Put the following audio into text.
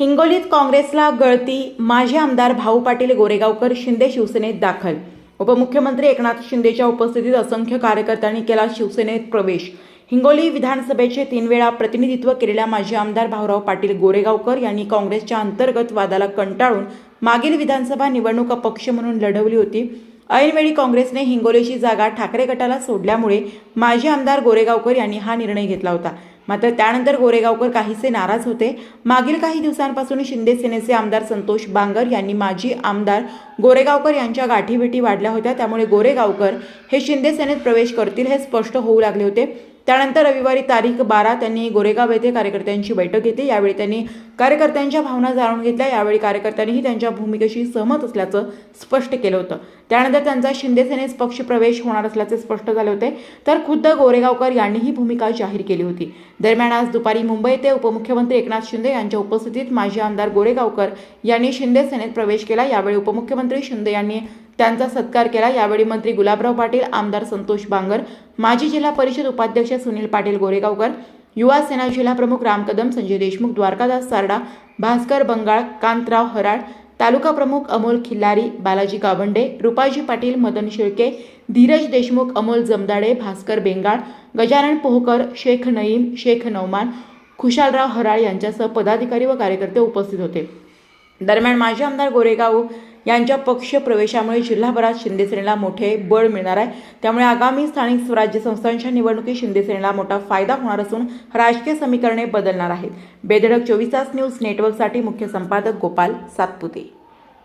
हिंगोलीत काँग्रेसला गळती माजी आमदार भाऊ पाटील गोरेगावकर शिंदे शिवसेनेत दाखल. उपमुख्यमंत्री एकनाथ शिंदेच्या उपस्थितीत असंख्य कार्यकर्त्यांनी केला शिवसेनेत प्रवेश. हिंगोली विधानसभेचे तीन वेळा प्रतिनिधित्व केलेल्या माजी आमदार भाऊराव पाटील गोरेगावकर यांनी काँग्रेसच्या अंतर्गत वादाला कंटाळून मागील विधानसभा निवडणूक पक्ष म्हणून लढवली होती. ऐनवेळी काँग्रेसने हिंगोलीची जागा ठाकरे गटाला सोडल्यामुळे माजी आमदार गोरेगावकर यांनी हा निर्णय घेतला होता. मात्र त्यानंतर गोरेगावकर काहीसे नाराज होते. मागील काही दिवसांपासून शिंदे सेनेचे आमदार संतोष बांगर यांनी माजी आमदार गोरेगावकर यांच्या गाठीभेटी वाढल्या होत्या. त्यामुळे गोरेगावकर हे शिंदे सेनेत प्रवेश करतील हे स्पष्ट होऊ लागले होते. त्यानंतर रविवारी तारीख बारा त्यांनी गोरेगाव येथे कार्यकर्त्यांची बैठक घेतली. यावेळी त्यांनी कार्यकर्त्यांच्या भावना जाणून घेतल्या. यावेळी कार्यकर्त्यांनीही त्यांच्या भूमिकेशी सहमत असल्याचं स्पष्ट केलं होतं. त्यानंतर त्यांचा शिंदेसेनेत पक्ष प्रवेश होणार असल्याचे स्पष्ट झाले होते. तर खुद्द गोरेगावकर यांनी ही भूमिका जाहीर केली होती. दरम्यान आज दुपारी मुंबई येथे उपमुख्यमंत्री एकनाथ शिंदे यांच्या उपस्थितीत माजी आमदार गोरेगावकर यांनी शिंदे सेनेत प्रवेश केला. यावेळी उपमुख्यमंत्री शिंदे यांनी त्यांचा सत्कार केला. यावेळी मंत्री गुलाबराव पाटील आमदार संतोष बांगर माजी जिल्हा परिषद उपाध्यक्ष सुनील पाटील गोरेगावकर युवा सेना जिल्हा प्रमुख राम कदम संजय देशमुख द्वारकादास सारडा भास्कर बंगाळ कांतराव हराळ तालुका प्रमुख अमोल खिल्लारी बालाजी गावंडे रुपाजी पाटील मदन शिळके धीरज देशमुख अमोल जमदाडे भास्कर बेंगाळ गजानन पोहकर शेख नईम शेख नौमान खुशालराव हराळ यांच्यासह पदाधिकारी व कार्यकर्ते उपस्थित होते. दरम्यान माजी आमदार गोरेगाव यांच्या पक्ष प्रवेशामुळे जिल्हाभरात शिंदेसेनेला मोठे बळ मिळणार आहे. त्यामुळे आगामी स्थानिक स्वराज्य संस्थांच्या निवडणुकीत शिंदेसेनेला मोठा फायदा होणार असून राजकीय समीकरणे बदलणार आहेत. बेधडक चोवीस तास न्यूज नेटवर्कसाठी मुख्य संपादक गोपाल सातपुते.